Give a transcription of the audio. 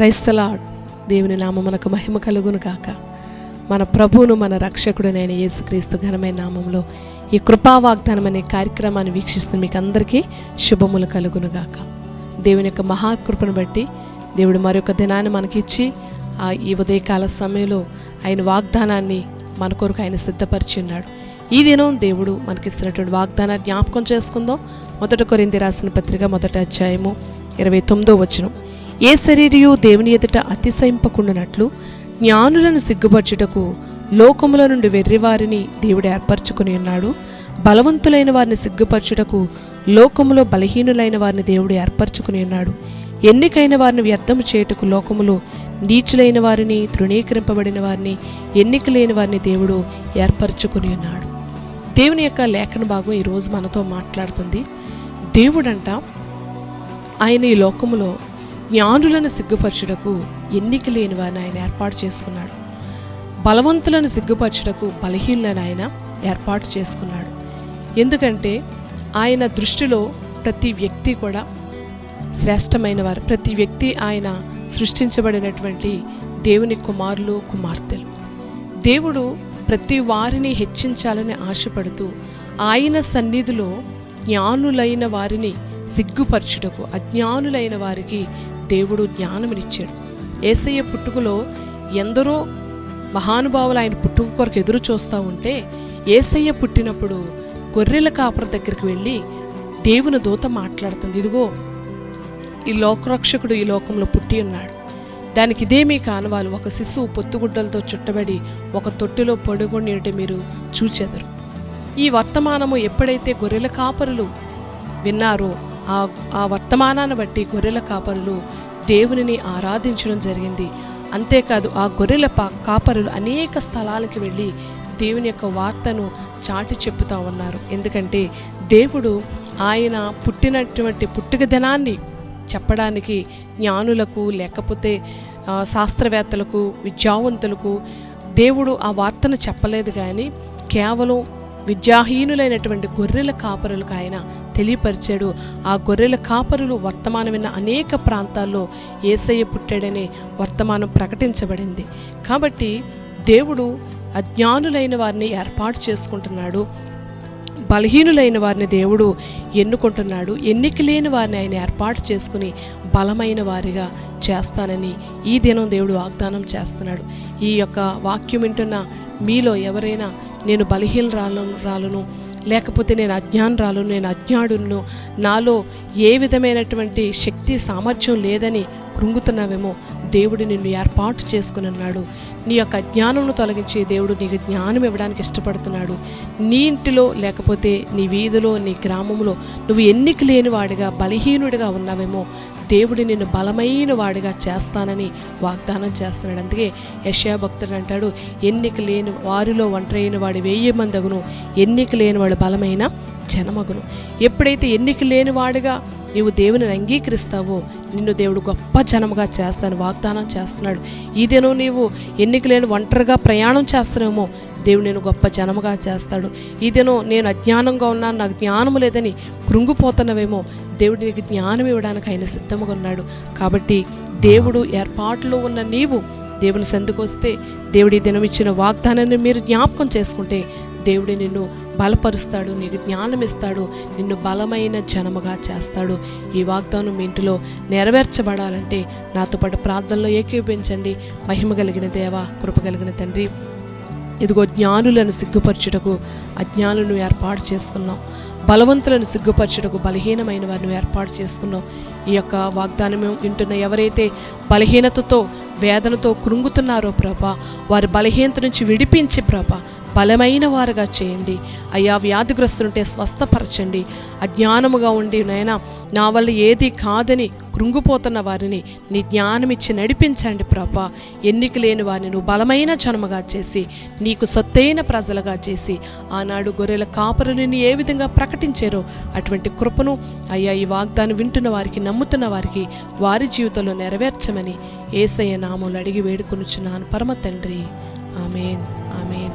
క్రైస్తలాడ్ దేవుని నామమునకు మహిమ కలుగును కాక మన ప్రభువును మన రక్షకుడునైన యేసుక్రీస్తు ఘనమైన నామంలో ఈ కృపా వాగ్దానం అనే కార్యక్రమాన్ని వీక్షిస్తున్న మీకు అందరికీ శుభములు కలుగును గాక. దేవుని యొక్క మహాకృపను బట్టి దేవుడు మరొక దినాన్ని మనకిచ్చి ఆ ఈ ఉదయకాల సమయంలో ఆయన వాగ్దానాన్ని మన కొరకు ఆయన సిద్ధపరిచి ఉన్నాడు ఈ దినం దేవుడు మనకిస్తున్నటువంటి వాగ్దానాన్ని జ్ఞాపకం చేసుకుందాం. మొదట కొరింది రాసిన పత్రిక మొదట అధ్యాయము ఇరవై తొమ్మిదో వచనం. ఏ శరీరయు దేవుని ఎదుట అతిశయింపకుండానట్లు జ్ఞానులను సిగ్గుపరచుటకు లోకముల నుండి వెర్రివారిని దేవుడు ఏర్పరచుకుని ఉన్నాడు. బలవంతులైన వారిని సిగ్గుపరచుటకు లోకములో బలహీనులైన వారిని దేవుడు ఏర్పరచుకుని ఉన్నాడు. ఎన్నికైన వారిని వ్యర్థము చేయుటకు లోకములో నీచులైన వారిని తృణీకరింపబడిన వారిని ఎన్నిక లేని వారిని దేవుడు ఏర్పరచుకుని ఉన్నాడు. దేవుని యొక్క లేఖన భాగం ఈరోజు మనతో మాట్లాడుతుంది. దేవుడంట ఆయన ఈ లోకములో జ్ఞానులను సిగ్గుపరచుటకు ఎన్నిక లేని వారిని ఆయన ఏర్పాటు చేసుకున్నాడు. బలవంతులను సిగ్గుపరచుటకు బలహీనులను ఆయన ఏర్పాటు చేసుకున్నాడు. ఎందుకంటే ఆయన దృష్టిలో ప్రతి వ్యక్తి కూడా శ్రేష్టమైన వారు ప్రతి వ్యక్తి ఆయన సృష్టించబడినటువంటి దేవుని కుమారులు కుమార్తెలు. దేవుడు ప్రతి వారిని హెచ్చించాలని ఆశపడుతూ ఆయన సన్నిధిలో జ్ఞానులైన వారిని సిగ్గుపరచుటకు అజ్ఞానులైన వారికి దేవుడు జ్ఞానమునిచ్చాడు. ఏసయ్య పుట్టుకలో ఎందరో మహానుభావులు ఆయన పుట్టుక కొరకు ఎదురు చూస్తూ ఉంటే ఏసయ్య పుట్టినప్పుడు గొర్రెల కాపర దగ్గరికి వెళ్ళి దేవుని దూత మాట్లాడుతుంది ఇదిగో ఈ లోకరక్షకుడు ఈ లోకంలో పుట్టి ఉన్నాడు. దానికి ఇదేమీ కానవాలు. ఒక శిశువు పొత్తుగుడ్డలతో చుట్టబడి ఒక తొట్టిలో పొడుగొండి మీరు చూచెదరు. ఈ వర్తమానము ఎప్పుడైతే గొర్రెల కాపరులు విన్నారో ఆ ఆ వర్తమానాన్ని బట్టి గొర్రెల కాపరులు దేవునిని ఆరాధించడం జరిగింది. అంతేకాదు ఆ గొర్రెల పా- కాపరులు అనేక స్థలాలకు వెళ్ళి దేవుని యొక్క వార్తను చాటి చెప్పుతూ ఉన్నారు. ఎందుకంటే దేవుడు ఆయన పుట్టినటువంటి పుట్టుక దినాన్ని చెప్పడానికి జ్ఞానులకు లేకపోతే శాస్త్రవేత్తలకు విద్యావంతులకు దేవుడు ఆ వార్తను చెప్పలేదు కానీ కేవలం విద్యాహీనులైనటువంటి గొర్రెల కాపరులకు ఆయన తెలియపరిచాడు. ఆ గొర్రెల కాపరులు వర్తమానం విన్న అనేక ప్రాంతాల్లో ఏసయ్య పుట్టాడనే వర్తమానం ప్రకటించబడింది. కాబట్టి దేవుడు అజ్ఞానులైన వారిని ఏర్పాటు చేసుకుంటున్నాడు. బలహీనులైన వారిని దేవుడు ఎన్నుకుంటున్నాడు. ఎన్నిక లేని వారిని ఆయన ఏర్పాటు చేసుకుని బలమైన వారిగా చేస్తానని ఈ దినం దేవుడు వాగ్దానం చేస్తున్నాడు. ఈ యొక్క వాక్యం వింటున్న మీలో ఎవరైనా నేను బలహీనరాలను రాలను. లేకపోతే నేను అజ్ఞానరాలు నేను అజ్ఞాడును. నాలో ఏ విధమైనటువంటి శక్తి సామర్థ్యం లేదని కృంగుతున్నావేమో. దేవుడు నిన్ను ఏర్పాటు చేసుకుని ఉన్నాడు నీ యొక్క జ్ఞానంను తొలగించి దేవుడు నీకు జ్ఞానం ఇవ్వడానికి ఇష్టపడుతున్నాడు. నీ ఇంటిలో లేకపోతే నీ వీధిలో నీ గ్రామంలో నువ్వు ఎన్నిక లేనివాడిగా బలహీనుడిగా ఉన్నావేమో దేవుడు నిన్ను బలమైన వాడిగా చేస్తానని వాగ్దానం చేస్తున్నాడు. అందుకే యశా భక్తుడు అంటాడు ఎన్నిక లేని వారిలో ఒంటరైన వాడు వెయ్యి మందగును ఎన్నిక లేని వాడు బలమైన జనమగును. ఎప్పుడైతే ఎన్నిక లేని వాడిగా నీవు దేవుని అంగీకరిస్తావో నిన్ను దేవుడు గొప్ప జనముగా చేస్తాను వాగ్దానం చేస్తున్నాడు. ఈ దినం నీవు ఎన్నిక లేని ఒంటరిగా ప్రయాణం చేస్తానేమో దేవుడు నేను గొప్ప జనముగా చేస్తాడు. ఈ దినం నేను అజ్ఞానంగా ఉన్నాను నాకు జ్ఞానం లేదని కృంగిపోతున్నవేమో దేవుడు నీకు జ్ఞానం ఇవ్వడానికి ఆయన సిద్ధముగా ఉన్నాడు. కాబట్టి దేవుడు ఏర్పాటులో ఉన్న నీవు దేవుని సందుకొస్తే దేవుడి దినం ఇచ్చిన వాగ్దానాన్ని మీరు జ్ఞాపకం చేసుకుంటే దేవుడి నిన్ను బలపరుస్తాడు నీకు జ్ఞానం ఇస్తాడు నిన్ను బలమైన జనముగా చేస్తాడు. ఈ వాగ్దానం మీ ఇంటిలో నెరవేర్చబడాలంటే నాతో పాటు ప్రార్థనలో ఏకీపించండి మహిమ కలిగిన దేవ కృప కలిగిన తండ్రి ఇదిగో జ్ఞానులను సిగ్గుపరచుటకు అజ్ఞానులను ఏర్పాటు చేసుకున్నాం. బలవంతులను సిగ్గుపరచుటకు బలహీనమైన వారిని ఏర్పాటు చేసుకున్నాం. ఈ యొక్క వాగ్దానం వింటున్న ఎవరైతే బలహీనతతో వేదనతో కృంగుతున్నారో ప్రభా వారి బలహీనత నుంచి విడిపించి ప్రభా బలమైన వారుగా చేయండి. అయ్యా వ్యాధిగ్రస్తులుంటే స్వస్థపరచండి. అజ్ఞానముగా ఉండి నాయన నా వల్ల ఏది కాదని కృంగిపోతున్న వారిని నీ జ్ఞానం ఇచ్చి నడిపించండి ప్రభా. ఎన్నిక లేని వారిని నువ్వు బలమైన జనముగా చేసి నీకు సొత్తైన ప్రజలుగా చేసి ఆనాడు గొర్రెల కాపరుని ఏ విధంగా ప్రకటించారో అటువంటి కృపను అయ్యా ఈ వాగ్దానం వింటున్న వారికి నమ్ముతున్న వారికి వారి జీవితంలో నెరవేర్చమని ఏసయ్య నామూలు అడిగి వేడుకొనుచున్నాను. పరమ తండ్రి. ఆమెన్.